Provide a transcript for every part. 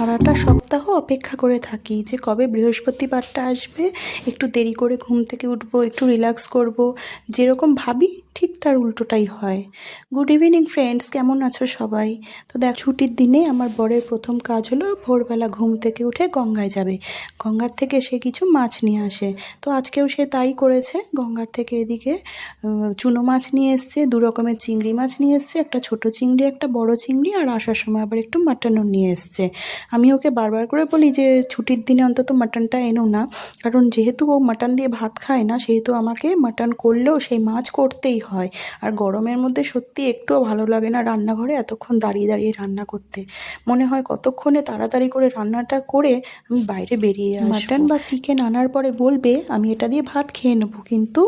সারাটা সপ্তাহ অপেক্ষা করে থাকি যে কবে বৃহস্পতিবারটা আসবে, একটু দেরি করে ঘুম থেকে উঠবো, একটু রিল্যাক্স করব, যেরকম ভাবি ঠিক তার উল্টোটাই হয়। গুড ইভিনিং ফ্রেন্ডস কেমন আছো সবাই? তো দেখ, ছুটির দিনে আমার বরের প্রথম কাজ হলো ভোরবেলা ঘুম থেকে উঠে গঙ্গায় যাবে। গঙ্গার থেকে সে কিছু মাছ নিয়ে আসে। তো আজকেও সে তাই করেছে। গঙ্গার থেকে এদিকে চুনো মাছ নিয়ে এসছে, দু রকমের চিংড়ি মাছ নিয়ে এসছে, একটা ছোট চিংড়ি, একটা বড় চিংড়ি, আর আসার সময় আবার একটু মাটনও নিয়ে এসছে। আমি ওকে বারবার করে বলি যে, ছুটির দিনে অন্তত মাটনটা এনো না। কারণ যেহেতু ও মাটন দিয়ে ভাত খায় না, সেহেতু আমাকে মাটন করলেও সেই মাছ করতেই হয়। আর গরমের মধ্যে সত্যি একটুও ভালো লাগে না রান্নাঘরে এতক্ষণ দাঁড়িয়ে দাঁড়িয়ে রান্না করতে। মনে হয় কতক্ষণে তাড়াতাড়ি করে রান্নাটা করে আমি বাইরে বেরিয়ে আসব। মাটন বা চিকেন আনার পরে বলবে, আমি এটা দিয়ে ভাত খেয়ে নেব। কিন্তু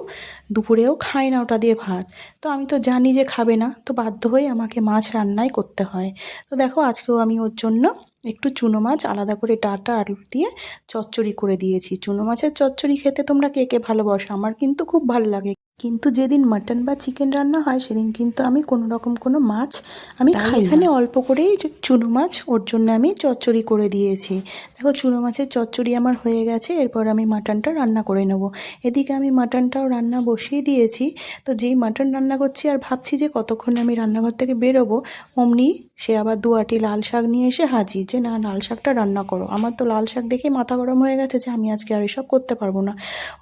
দুপুরেও খায় না ওটা দিয়ে ভাত। তো আমি তো জানি যে খাবে না, তো বাধ্য হয়ে আমাকে মাছ রান্নাই করতে হয়। তো দেখো আজকেও আমি ওর জন্য একটু চুনো মাছ আলাদা করে ডাটা আলু দিয়ে চচ্চড়ি করে দিয়েছি। চুনো মাছের চচ্চড়ি খেতে তোমরা কে কে ভালোবাসো? আমার কিন্তু খুব ভালো লাগে। কিন্তু যেদিন মাটন বা চিকেন রান্না হয় সেদিন কিন্তু আমি কোনো রকম কোনো মাছ আমি খাই। এখানে অল্প করেই চুনো মাছ ওর জন্য আমি চচ্চড়ি করে দিয়েছি। দেখো চুনো মাছের চচ্চড়ি আমার হয়ে গেছে এরপর আমি মাটনটা রান্না করে নেব। এদিকে আমি মাটনটাও রান্না বসিয়ে দিয়েছি। তো যেই মাটন রান্না করছি আর ভাবছি যে কতক্ষণ আমি রান্নাঘর থেকে বেরোবো অমনি সে আবার দু আটি লাল শাক নিয়ে এসে হাজির যে না লাল শাকটা রান্না করো। আমার তো লাল শাক দেখে মাথা গরম হয়ে গেছে যে আমি আজকে আর এসব করতে পারব না।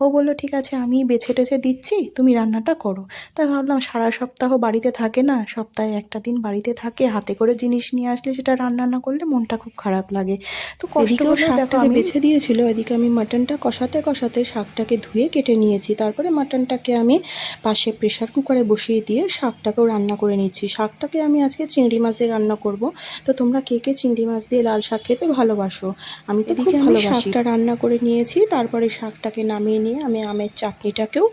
ও বলল ঠিক আছে আমি বেছে টেছে দিচ্ছি তুমি রান্নাটা করো। তাই ভাবলাম সারা সপ্তাহ বাড়িতে থাকে না সপ্তাহে একটা দিন বাড়িতে থাকে হাতে করে জিনিস নিয়ে আসলে সেটা রান্না না করলে মনটা খুব খারাপ লাগে। তো কষ্ট করে দেখো আমি বেছে দিয়েছিল এদিকে আমি মাটনটা কষাতে কষাতে শাকটাকে ধুয়ে কেটে নিয়েছি। তারপরে মাটনটাকে আমি পাশে প্রেশার কুকারে বসিয়ে দিয়ে শাকটাকেও রান্না করে নিচ্ছি। শাকটাকে আমি আজকে চিংড়ি মাছ দিয়ে রান্না করব। তো তোমরা কে কে চিংড়ি মাছ দিয়ে লাল শাক খেতে ভালোবাসো? আমি তো এদিকে খুব ভালোবাসি। শাকটা রান্না করে নিয়েছি তারপরে শাকটাকে নামিয়ে নিয়ে আমি আমের চাটনিটাকেও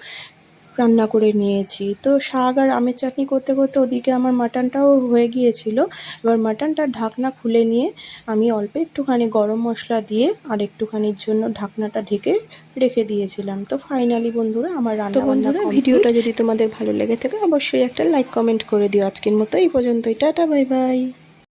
রান্না করে নিয়েছি। তো শাক আর আমের চাটনি করতে করতে ওদিকে আমার মাটনটাও হয়ে গিয়েছিল। এবার মাটনটার ঢাকনা খুলে নিয়ে আমি অল্প একটুখানি গরম মশলা দিয়ে আর একটুখানির জন্য ঢাকনাটা ঢেকে রেখে দিয়েছিলাম। তো ফাইনালি বন্ধুরা আমার রান্না বন্ধুরা ভিডিওটা যদি তোমাদের ভালো লেগে থাকে অবশ্যই একটা লাইক কমেন্ট করে দিও। আজকের মতো এই পর্যন্তই। Tata bye bye